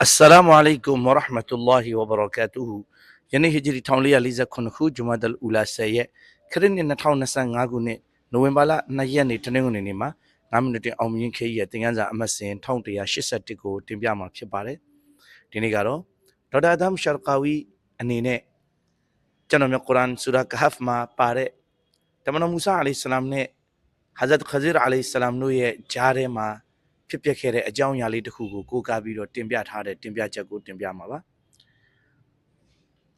Assalamu alaikum wa rahmatullahi wa barakatuhu ယနေ့ဟီဂျရီ1449ခုဂျူမာဒ်အူလာ10ရက်ခရစ်နှစ်2025ခုနှစ်နိုဝင်ဘာလ2ရက်နေ့တနင်္ဂနွေနေ့မှာ9မိနစ်တင်အောင်မြင်ခေးရဲ့သင်ခန်းစာအမှတ်စဉ်1181ကိုတင်ပြမှာဖြစ်ပါတယ်ဒီနေ့ကတော့ဒေါက်တာအဒမ်ရှာကာဝီအနေနဲ့ကျွန်တော်မြတ်ကုရ်အာန်ဆူရာကဟဖ်မှာပါတဲ့တမန်တော်မူဆာအလိုင်ဆလမ်နဲ့ဟာဇတ်ခဇီရအလိုင်ဆလမ်တို့ရဲ့ဂျားထဲမှာ ဖြစ်ပျက်ခဲ့တဲ့အကြောင်းအရာလေးတစ်ခုကိုကိုးကားပြီးတော့တင်ပြထားတဲ့တင်ပြချက်ကိုတင်ပြမှာပါ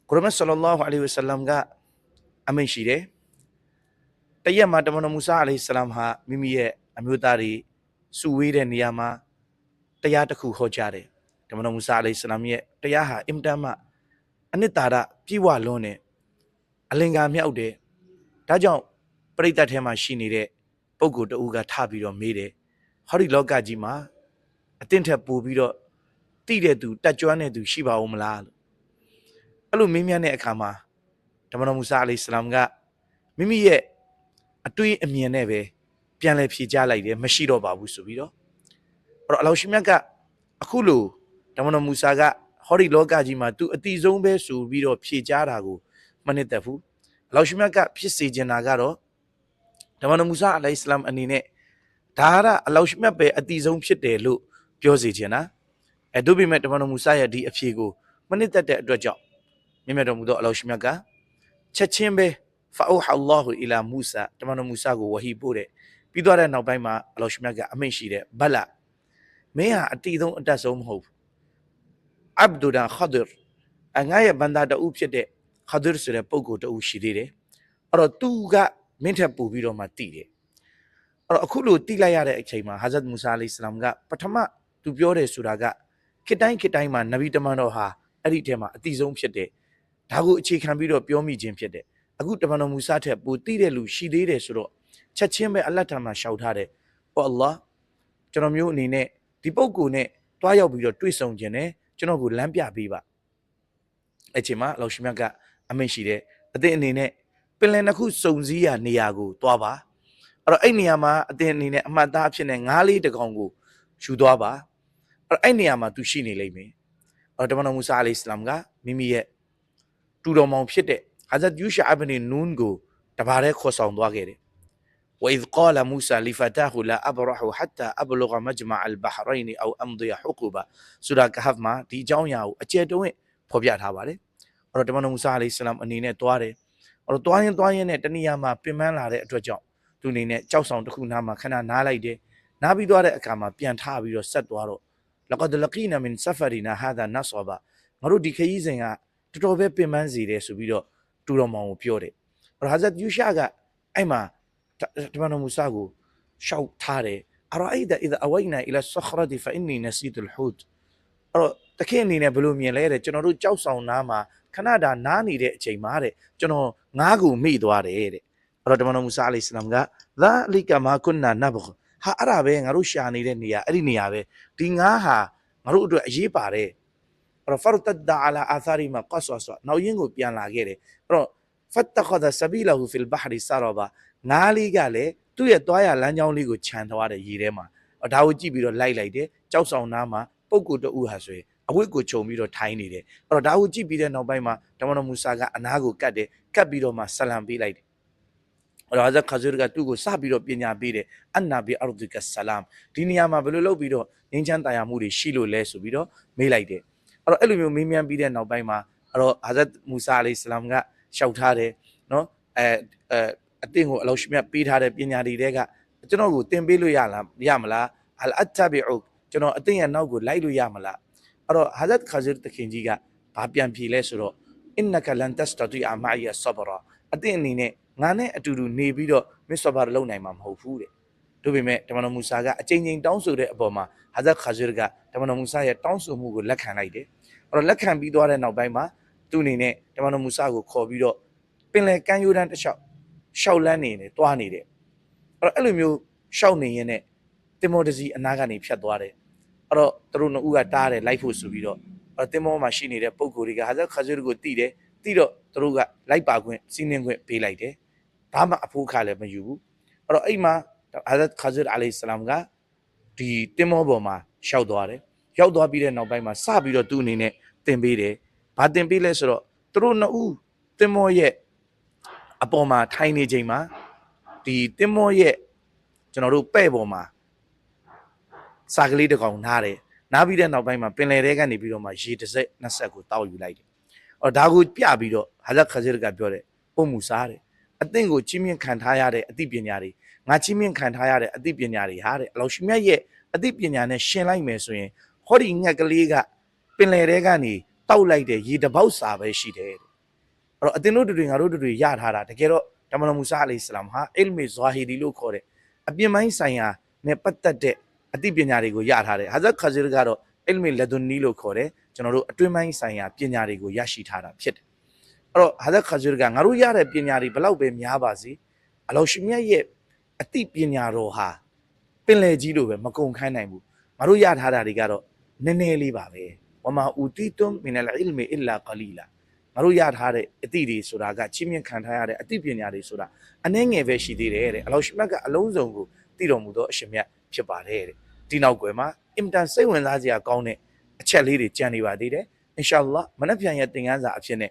ကုရ်အာန်ဆလ္လာလာဟူအလိုင်ဝဆလမ်ကအမိန့်ရှိတယ်တရက်မှာတမန်တော်မူဆာအလိုင်ဆလမ်ဟာမိမိရဲ့အမျိုးသားတွေစုဝေးတဲ့နေရာမှာတရားတစ်ခုဟောကြားတယ်တမန်တော်မူဆာအလိုင်ဆလမ်ရဲ့တရားဟာအင်တန်မှအနှစ်သာရပြည့်ဝလွန်းတယ်အလင်္ကာမြောက်တယ်ဒါကြောင့်ပရိသတ်ထဲမှာရှိနေတဲ့ပုဂ္ဂိုလ်တဦးကထပြီးတော့မေးတယ် ဟောဒီလောကကြီးမှာအတင့်ထက်ပိုပြီးတော့တိတဲ့သူတက်ကြွတဲ့သူရှိပါဦးမလားလို့အဲ့လိုမေးမြန်းတဲ့အခါမှာဓမ္မတော်မူဆာအလိစလမ်ကမိမိရဲ့အတွေးအမြင်နဲ့ပဲပြန်လဲဖြေကြားလိုက်တယ်မရှိတော့ပါဘူးဆိုပြီးတော့အဲ့တော့အလောရှိမြတ်ကအခုလိုဓမ္မတော်မူဆာကဟောဒီလောကကြီးမှာသူအတိဆုံးပဲဆိုပြီးတော့ဖြေကြားတာကိုမနစ်သက်ဘူးအလောရှိမြတ်ကဖြစ်စေချင်တာကတော့ဓမ္မတော်မူဆာအလိစလမ်အနေနဲ့ ဒါကအလောက်ရှိမြတ်ပဲအတီဆုံးဖြစ်တယ်လို့ပြောစီချင်တာအဲတို့ပေမဲ့တမန်တော်မူဆာရဲ့ဒီအဖြေကိုမနစ်သက်တဲ့အတွက်ကြောင့်မြတ်မြတ်တော်မူသောအလောက်ရှိမြတ်ကချက်ချင်းပဲဖာအိုဟာအလ္လာဟူအီလာမူဆာတမန်တော်မူဆာကိုဝဟီပို့တဲ့ပြီးသွားတဲ့နောက်ပိုင်းမှာအလောက်ရှိမြတ်ကအမိန့်ရှိတဲ့ဘလမင်းဟာအတီဆုံးအတက်ဆုံးမဟုတ်ဘူးအဗ်ဒူဒန်ခဒရအငါရဲ့ဘန္တာတူဖြစ်တဲ့ခဒရဆိုတဲ့ပုဂ္ဂိုလ်တူရှိသေးတယ်အဲ့တော့သူကမင်းထက်ပိုပြီးတော့မှတည်တယ် အဲ့တော့အခုလိုတိလိုက်ရတဲ့အချိန်မှာဟာဇတ်မူဆာအလိစလမ်ကပထမသူပြောတယ်ဆိုတာကခေတ်တိုင်းခေတ်တိုင်းမှာနဗီတမန်တော်ဟာအဲ့ဒီထဲမှာအတိဆုံးဖြစ်တယ်ဒါကိုအခြေခံပြီးတော့ပြောမိခြင်းဖြစ်တယ်အခုတမန်တော်မူဆာထက်ပိုတိတဲ့လူရှိသေးတယ်ဆိုတော့ချက်ချင်းပဲအလတ်ထာမှာရှောက်ထားတယ်ဟောအလ္လာဟ်ကျွန်တော်မျိုးအနေနဲ့ဒီပုဂ္ဂိုလ်နဲ့တွားရောက်ပြီးတော့တွေ့ဆုံခြင်းနဲ့ကျွန်တော်ကိုလမ်းပြပေးပါအဲ့ချိန်မှာအလောရှိမြတ်ကအမိန့်ရှိတယ်အသင်အနေနဲ့ပင်လယ်တစ်ခုစုံစည်းရာနေရာကိုတွားပါ အဲ့တော့အဲ့နေရာမှာအတင်အနေနဲ့အမှတ်သားအဖြစ်နဲ့ငါးလေးတစ်ကောင်ကိုယူသွားပါအဲ့တော့အဲ့နေရာမှာသူရှိနေလိမ့်မယ်အဲ့တော့တမန်တော်မူဆာအလိစလမ်ကမိမိရဲ့တူတော်မောင်ဖြစ်တဲ့ဟာဇတ်ယူရှာအဘနီနူန်ကိုတပါးတည်းခေါ်ဆောင်သွားခဲ့တယ် وإذ قال موسى لفتاه لا أبرح حتى أبلغ مجمع البحرين أو أمضي حقوبا ဆိုတာကဟဖ်မှာဒီအကြောင်းအရာကိုအကျယ်တုံးဝင်ဖော်ပြထားပါတယ်အဲ့တော့တမန်တော်မူဆာအလိစလမ်အနေနဲ့တွားတယ်အဲ့တော့တွားရင်တွားရင်နဲ့တနည်းအားမှာပင်ပန်းလာတဲ့အတွက်ကြောင့် သူအနေနဲ့ကြောက်ဆောင်တစ်ခုနားမှာခဏနားလိုက်တယ်နားပြီးသွားတဲ့အခါမှာပြန်ထပြီးတော့ဆက်သွားတော့လကဒလကီနာမင်ဆဖရီနာဟာဒါနတ်ဆောဘာငါတို့ဒီခရီးစဉ်ကတော်တော်ပဲပင်ပန်းစီတယ်ဆိုပြီးတော့တူတော်မောင်ကိုပြောတယ်အဲ့ဒါဟာဇတ်ယူရှာကအဲ့မှာတမန်တော်မူဆာကိုရှောက်ထားတယ်အရာအိဒအီဒအဝိုင်နာအီလာဆခရဒီဖအင်နီနစီဒ်လ်ဟူဒ်အဲ့တော့တခင်အနေနဲ့ဘယ်လိုမြင်လဲတဲ့ကျွန်တော်တို့ကြောက်ဆောင်နားမှာခဏတာနားနေတဲ့အချိန်မှာတဲ့ကျွန်တော်ငားကိုမိသွားတယ်တဲ့ အဲ့တော့တမန်တော်မူဆာအလိစလမ်ကဒါလီကမာကွန်နာနဘခဟာအဲ့ဒါပဲငါတို့ရှာနေတဲ့နေရာအဲ့ဒီနေရာပဲဒီငါးဟာငါတို့အတွက်အရေးပါတယ်အဲ့တော့ဖရတဒအလာအာသာရီမှာကဆဆနောက်ရင်းကိုပြန်လာခဲ့တယ်အဲ့တော့ဖတ်တခဒဆဘီလဟူဖီလ်ဘဟရီဆာရဘာငါးလေးကလည်းသူ့ရဲ့တွားရလမ်းကြောင်းလေးကိုခြံသွားတယ်ရေထဲမှာအဲ့ဒါကိုကြည့်ပြီးတော့လိုက်လိုက်တယ်ကြောက်ဆောင်နားမှာပုပ်ကိုတူဟာဆိုရင်အဝိတ်ကိုခြုံပြီးတော့ထိုင်းနေတယ်အဲ့တော့ဒါကိုကြည့်ပြီးတဲ့နောက်ပိုင်းမှာတမန်တော်မူဆာကအနားကိုကတ်တယ်ကတ်ပြီးတော့မှဆလမ်ပေးလိုက်တယ် ရာဇခဇရကသူ့ကိုစပြီးတော့ပညာပေးတယ်အန်နာဘီအာရဒီကဆလမ်ဒီနေရာမှာဘယ်လိုလုပ်ပြီးတော့ငင်းချမ်းတရားမှုတွေရှိလို့လဲဆိုပြီးတော့မေးလိုက်တယ်အဲ့တော့အဲ့လိုမျိုးမေးမြန်းပြီးတဲ့နောက်ပိုင်းမှာအဲ့တော့ဟာဇတ်မူဆာအလိစလမ်ကရှောက်ထားတယ်နော်အဲအဲအတင်းကိုအလောရှိမြတ်ပေးထားတဲ့ပညာတွေတဲကကျွန်တော်ကိုသင်ပေးလို့ရလားရမလားအလ်အတ်တဘီဥကျွန်တော်အတင်းရဲ့နောက်ကိုလိုက်လို့ရမလားအဲ့တော့ဟာဇတ်ခဇရတခင်ကြီးကဘာပြန်ဖြေလဲဆိုတော့အင်နကလန်တစတတီအမာယဆဘရာအတင်းအနေနဲ့ ငါနဲ့အတူတူနေပြီးတော့မစ္စဘာလုံနိုင်မှာမဟုတ်ဘူးတဲ့တို့ပေမဲ့တမန်တော်မူဆာကအချိန်ချင်းတောင်းဆိုတဲ့အပေါ်မှာဟာဇတ်ခါဂျရကတမန်တော်မူဆာရဲ့တောင်းဆိုမှုကိုလက်ခံလိုက်တယ်အဲ့တော့လက်ခံပြီးသွားတဲ့နောက်ပိုင်းမှာသူ့အနေနဲ့တမန်တော်မူဆာကိုခေါ်ပြီးတော့ပင်လယ်ကမ်းရိုးတန်းတစ်လျှောက်ရှောက်လန်းနေတယ်တွားနေတယ်အဲ့တော့အဲ့လိုမျိုးရှောက်နေရင်နဲ့တင်မောတစီအနာကနေဖြတ်သွားတယ်အဲ့တော့သူတို့နှစ်ဦးကတားတယ်လိုက်ဖို့ဆိုပြီးတော့အဲ့တော့တင်မောမှာရှိနေတဲ့ပုံကိုယ်တွေကဟာဇတ်ခါဂျရကိုတီးတယ်တီးတော့သူတို့ကလိုက်ပါခွင့်စီးနှင်းခွင့်ပေးလိုက်တယ် ဘာမှအဖိုးခါလည်းမယူဘူးအဲ့တော့အဲ့မှာဟာဇတ်ခါဇတ်အလိုင်ဆလမ်ကဒီတင်မောပေါ်မှာရှောက်သွားတယ်ရောက်သွားပြီးတဲ့နောက်ပိုင်းမှာစပြီးတော့သူ့အနေနဲ့တင်ပေးတယ်ဘာတင်ပေးလဲဆိုတော့သူတို့နှစ်ဦးတင်မောရဲ့အပေါ်မှာထိုင်နေချိန်မှာဒီတင်မောရဲ့ကျွန်တော်တို့ပဲ့ပေါ်မှာစာကလေးတစ်ကောင်နားတယ်နားပြီးတဲ့နောက်ပိုင်းမှာပင်လယ်ထဲကနေပြီးတော့မှရေတစ်စက်နှစ်ဆက်ကိုတောက်ယူလိုက်တယ်အော်ဒါကိုပြပြီးတော့ဟာဇတ်ခဇရကပြောတယ်ပုံမူစားတယ် အသင်ကိုချင်းမြင့်ခံထားရတဲ့အသိပညာတွေငါချင်းမြင့်ခံထားရတဲ့အသိပညာတွေဟာတဲ့အလောရှိမြတ်ရဲ့အသိပညာနဲ့ရှင်းလိုက်မယ်ဆိုရင်ဟောဒီငှက်ကလေးကပင်လယ်ထဲကနေတောက်လိုက်တဲ့ရေတစ်ပေါက်စာပဲရှိတယ်တဲ့အဲ့တော့အသင်တို့တို့တွေငါတို့တို့တွေရထားတာတကယ်တော့တမန်တော်မူဆာအလိစလမ်ဟာအီလ်မီဇွာဟီဒီလို့ခေါ်တဲ့အပြင်ပိုင်းဆိုင်ရာနဲ့ပတ်သက်တဲ့အသိပညာတွေကိုရထားတယ်ဟာဇတ်ခဇရကတော့အီလ်မီလက်ဒွန်နီလို့ခေါ်တဲ့ကျွန်တော်တို့အတွင်းပိုင်းဆိုင်ရာပညာတွေကိုရရှိထားတာဖြစ်တယ် အဲ့တော့ဟာဇတ်ခဇရကငါတို့ရတဲ့ပညာတွေဘလောက်ပဲများပါစေအလောရှိမြတ်ရဲ့အသိပညာတော်ဟာပင်လယ်ကြီးလိုပဲမကုန်ခိုင်းနိုင်ဘူးငါတို့ရထားတာတွေကတော့နည်းနည်းလေးပါပဲဝမာဥတီတုမ်မင်အလ်အီလ်မီအီလာကလီလာငါတို့ရထားတဲ့အသိတွေဆိုတာကချင်းမြင့်ခံထားရတဲ့အသိပညာတွေဆိုတာအနှဲငယ်ပဲရှိသေးတယ်တဲ့အလောရှိမြတ်ကအလုံးစုံကိုသိတော်မူသောအရှင်မြတ်ဖြစ်ပါတယ်တဲ့ဒီနောက်ွယ်မှာအင်တန်စိတ်ဝင်စားစရာကောင်းတဲ့အချက်လေးတွေကြံနေပါသေးတယ်အင်ရှာအလ္လာဟ်မနက်ဖြန်ရဲ့သင်ခန်းစာအဖြစ်နဲ့